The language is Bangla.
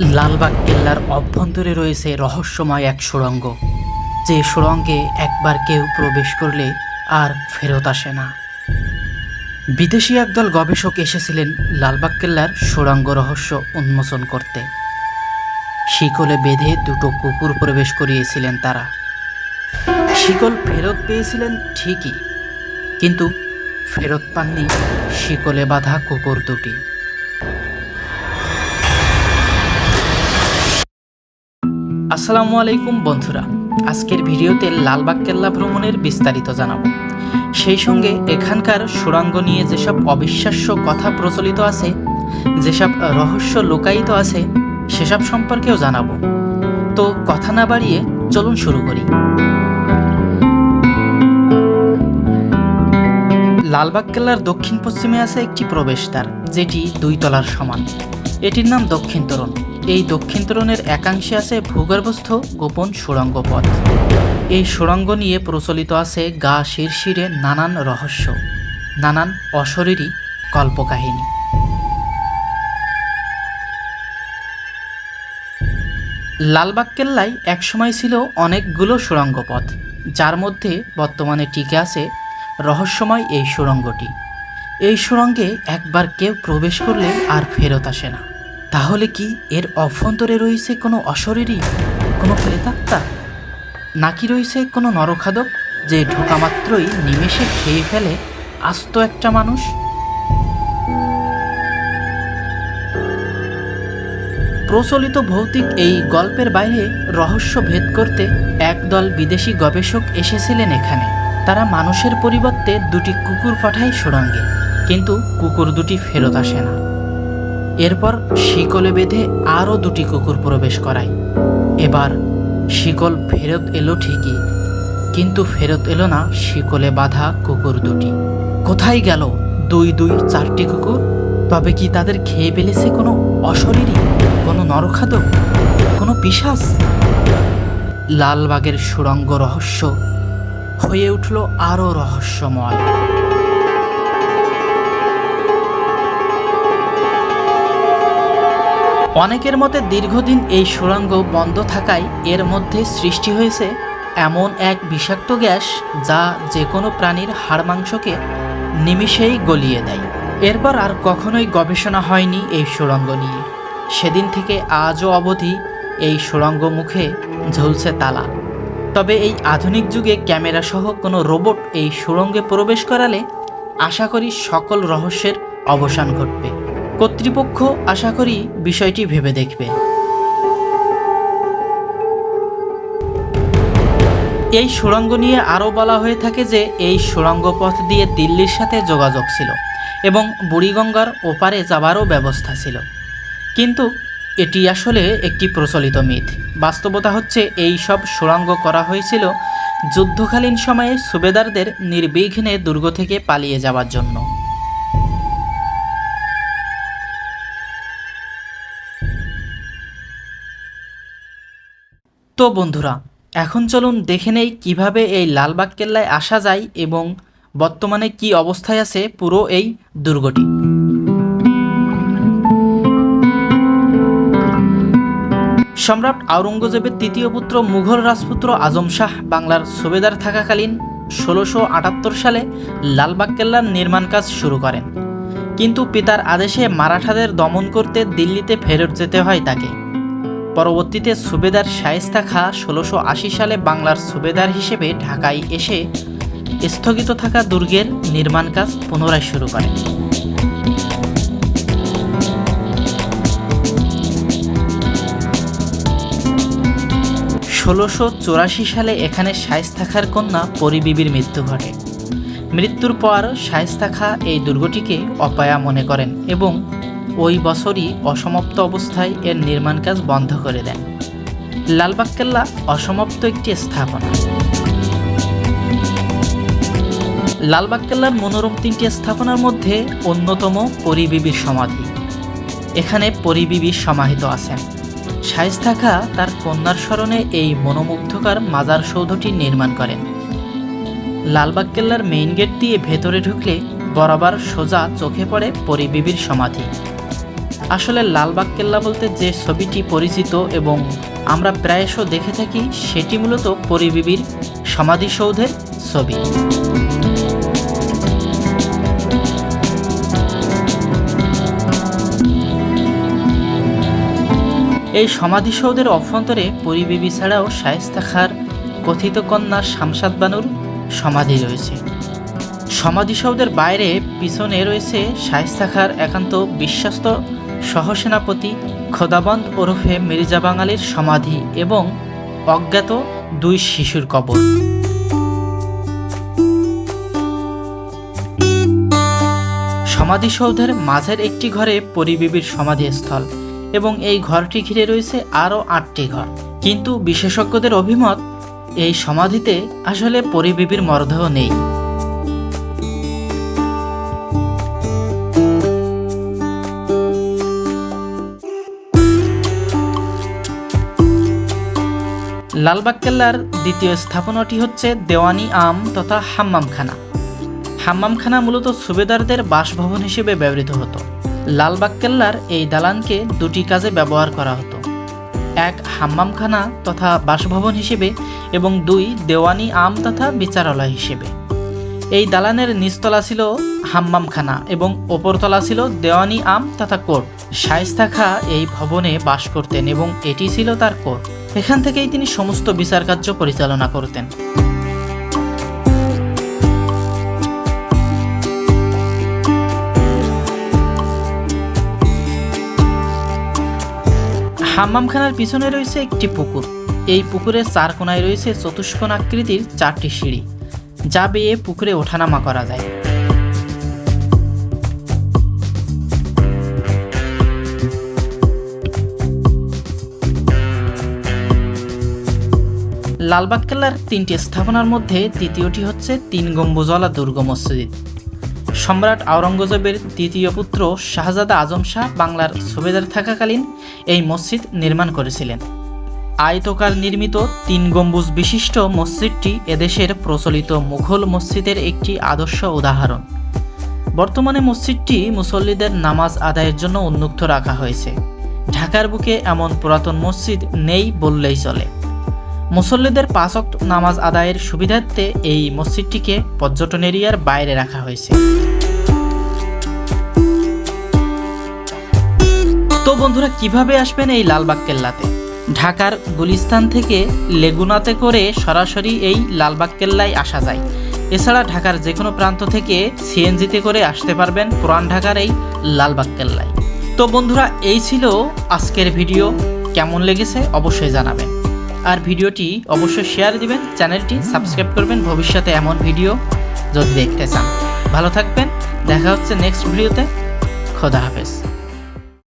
লালবাগ কেল্লার অভ্যন্তরে রয়েছে রহস্যময় এক সুড়ঙ্গ। যে সুড়ঙ্গে একবার কেউ প্রবেশ করলে আর ফেরত আসে না। বিদেশি একদল গবেষক এসেছিলেন লালবাগ কেল্লার সুড়ঙ্গ রহস্য উন্মোচন করতে। শিকলে বেঁধে দুটো কুকুর প্রবেশ করিয়েছিলেন তারা। শিকল ফেরত পেয়েছিলেন ঠিকই, কিন্তু ফেরত পাননি শিকলে বাঁধা কুকুর দুটি। আসসালামু আলাইকুম বন্ধুরা। আজকের ভিডিওতে লালবাগ কেল্লা ভ্রমণের বিস্তারিত জানাব। সেই সঙ্গে এখানকার সুড়ঙ্গ নিয়ে যেসব অবিশ্বাস্য কথা প্রচলিত আছে, যেসব রহস্য লোকায়িত আছে, সেসব সম্পর্কেও জানাব। তো কথা না বাড়িয়ে চলুন শুরু করি। লালবাগ কেল্লার দক্ষিণ পশ্চিমে আছে একটি প্রবেশদ্বার, যেটি দুই তলার সমান। এটির নাম দক্ষিণ তোরণ। এই দক্ষিণ তোরণের একাংশে আছে ভূগর্ভস্থ গোপন সুড়ঙ্গ পথ এই সুড়ঙ্গ নিয়ে প্রচলিত আছে গা শিরশিরে নানান রহস্য, নানান অশরীরী কল্পকাহিনী। লালবাগ কেল্লায় একসময় ছিল অনেকগুলো সুড়ঙ্গ পথ যার মধ্যে বর্তমানে টিকে আছে রহস্যময় এই সুড়ঙ্গটি। এই সুড়ঙ্গে একবার কেউ প্রবেশ করলে আর ফেরত আসে না। তাহলে কি এর অভ্যন্তরে রয়েছে কোনো অশরীরী, কোনো প্রেতাত্মা? নাকি রয়েছে কোনো নরখাদক যে ঢোকা মাত্রই নিমেষে খেয়ে ফেলে আস্ত একটা মানুষ? প্রচলিত ভৌতিক এই গল্পের বাইরে রহস্য ভেদ করতে একদল বিদেশি গবেষক এসেছিলেন এখানে। তারা মানুষের পরিবর্তে দুটি কুকুর পাঠায় সুড়ঙ্গে, কিন্তু কুকুর দুটি ফেরত আসে না। এরপর শিকলে বেঁধে আরও দুটি কুকুর প্রবেশ করায়। এবার শিকল ফেরত এলো ঠিকই, কিন্তু ফেরত এলো না শিকলে বাঁধা কুকুর দুটি। কোথায় গেল দুই দুই চারটি কুকুর? তবে কি তাদের খেয়ে ফেলেছে কোনো অশরীরী, কোনো নরখাদক কোনো পিশাচ? লালবাগের সুড়ঙ্গ রহস্য হয়ে উঠল আরও রহস্যময়। অনেকের মতে দীর্ঘদিন এই সুড়ঙ্গ বন্ধ থাকায় এর মধ্যে সৃষ্টি হয়েছে এমন এক বিষাক্ত গ্যাস যা যে কোনো প্রাণীর হাড় মাংসকে নিমিষেই গলিয়ে দেয়। এরপর আর কখনোই গবেষণা হয়নি এই সুড়ঙ্গ নিয়ে। সেদিন থেকে আজও অবধি এই সুড়ঙ্গ মুখে ঝুলছে তালা। তবে এই আধুনিক যুগে ক্যামেরা সহ কোনো রোবট এই সুড়ঙ্গে প্রবেশ করালে আশা করি সকল রহস্যের অবসান ঘটবে। কর্তৃপক্ষ আশা করি বিষয়টি ভেবে দেখবে। এই সুড়ঙ্গ নিয়ে আরও বলা হয়ে থাকে যে এই সুড়ঙ্গ পথ দিয়ে দিল্লির সাথে যোগাযোগ ছিল এবং বুড়িগঙ্গার ওপারে যাবারও ব্যবস্থা ছিল। কিন্তু এটি আসলে একটি প্রচলিত মিথ। বাস্তবতা হচ্ছে এই সব সুড়ঙ্গ করা হয়েছিল যুদ্ধকালীন সময়ে সুবেদারদের নির্বিঘ্নে দুর্গ থেকে পালিয়ে যাওয়ার জন্য। তো বন্ধুরা, এখন চলুন দেখে নেই কীভাবে এই লালবাগ কেল্লায় আসা যায় এবং বর্তমানে কি অবস্থায় আছে পুরো এই দুর্গটি। সম্রাট আওরঙ্গজেবের তৃতীয় পুত্র মুঘল রাজপুত্র আজম শাহ বাংলার সুবেদার থাকাকালীন ষোলোশো আটাত্তর সালে লালবাগ কেল্লার নির্মাণ কাজ শুরু করেন। কিন্তু পিতার আদেশে মারাঠাদের দমন করতে দিল্লিতে ফেরত যেতে হয় তাকে। পরবর্তীতে সুবেদার শায়েস্তা খা ষোলোশো আশি সালে বাংলার সুবেদার হিসেবে ঢাকায় এসে স্থগিত থাকা দুর্গের নির্মাণ কাজ পুনরায় শুরু করেন। ষোলোশো চুরাশি সালে এখানে শায়েস্তা খার কন্যা পরিবিবির মৃত্যু ঘটে। মৃত্যুর পর শায়েস্তা খা এই দুর্গটিকে অপায়া মনে করেন এবং ওই বছরই অসমাপ্ত অবস্থায় এর নির্মাণ কাজ বন্ধ করে দেন। লালবাগ কেল্লা অসমাপ্ত একটি স্থাপনা। লালবাগ কেল্লার মনোরম তিনটি স্থাপনার মধ্যে অন্যতম পরিবিবির সমাধি। এখানে পরিবিবি সমাহিত আছেন শায়েস্তা খা তার কন্যার স্মরণে এই মনোমুগ্ধকর মাজার সৌধটি নির্মাণ করেন। লালবাগ কেল্লার মেইন গেট দিয়ে ভেতরে ঢুকলে বরাবর সোজা চোখে পড়ে পরিবিবির সমাধি। আসলে লালবাগ কেল্লা বলতে যে ছবিটি পরিচিত এবং আমরা প্রায়শ দেখে থাকি, সেটি মূলত পরিবিবির সমাধিসৌধের ছবি। এই সমাধিসৌধের অভ্যন্তরে পরিবিবি ছাড়াও শায়েস্তা খার, কথিত কন্যা শামসাদ বানুর সমাধি রয়েছে। সমাধিসৌধের বাইরে পিছনে রয়েছে শায়েস্তা খার একান্ত বিশ্বস্ত সহসেনাপতি খোদাবন্দ ওরফে মির্জা বাঙালির সমাধি এবং অজ্ঞাত দুই শিশুর কবর। সমাধিসৌধের মাঝের একটি ঘরে পরিবিবির সমাধিস্থল এবং এই ঘরটি ঘিরে রয়েছে আরও আটটি ঘর। কিন্তু বিশেষজ্ঞদের অভিমত, এই সমাধিতে আসলে পরিবিবির মরদেহ নেই। লালবাগ কেল্লার দ্বিতীয় স্থাপনাটি হচ্ছে দেওয়ানি আম তথা হাম্মামখানা। হাম্মামখানা মূলত সুবেদারদের বাসভবন হিসেবে ব্যবহৃত হতো। লালবাগ কেল্লার এই দালানকে দুটি কাজে ব্যবহার করা হতো। এক, হাম্মামখানা তথা বাসভবন হিসেবে এবং দুই, দেওয়ানি আম তথা বিচারালয় হিসেবে। এই দালানের নিচতলা ছিল হাম্মামখানা এবং ওপরতলা ছিল দেওয়ানি আম তথা কোর্ট শায়েস্তা খা এই ভবনে বাস করতেন এবং এটি ছিল তার কোর্ট এখান থেকেই তিনি সমস্ত বিচার কার্য পরিচালনা করতেন। হাম্মামখানার পিছনে রয়েছে একটি পুকুর। এই পুকুরের চার কোনায় রয়েছে চতুষ্কোণ আকৃতির চারটি সিঁড়ি, যা বেয়ে পুকুরে ওঠানামা করা যায়। লালবাগ কেল্লার তিনটি স্থাপনার মধ্যে তৃতীয়টি হচ্ছে তিন গম্বুজওয়ালা দুর্গ মসজিদ। সম্রাট আওরঙ্গজেবের তৃতীয় পুত্র শাহজাদা আজম শাহ বাংলার সুবেদার থাকাকালীন এই মসজিদ নির্মাণ করেছিলেন। আয়তকার নির্মিত তিন গম্বুজ বিশিষ্ট মসজিদটি এদেশের প্রচলিত মুঘল মসজিদের একটি আদর্শ উদাহরণ। বর্তমানে মসজিদটি মুসল্লিদের নামাজ আদায়ের জন্য উন্মুক্ত রাখা হয়েছে। ঢাকার বুকে এমন পুরাতন মসজিদ নেই বললেই চলে। মুসল্লিদের পাঁচক্ত নামাজ আদায়ের সুবিধার্থে এই মসজিদটিকে পর্যটন এরিয়ার বাইরে রাখা হয়েছে। তো বন্ধুরা, কীভাবে আসবেন এই লালবাগ কেল্লাতে? ঢাকার গুলিস্তান থেকে লেগুনাতে করে সরাসরি এই লালবাগ কেল্লায় আসা যায়। এছাড়া ঢাকার যে কোনো প্রান্ত থেকে সিএনজিতে করে আসতে পারবেন পুরান ঢাকার এই লালবাগ কেল্লায়। তো বন্ধুরা, এই ছিল আজকের ভিডিও। কেমন লেগেছে অবশ্যই জানাবেন। আর ভিডিওটি অবশ্যই শেয়ার দিবেন চ্যানেলটি সাবস্ক্রাইব করবেন, ভবিষ্যতে এমন ভিডিও যদি দেখতে চান। ভালো থাকবেন, দেখা হচ্ছে নেক্সট ভিডিওতে খোদা হাফেজ।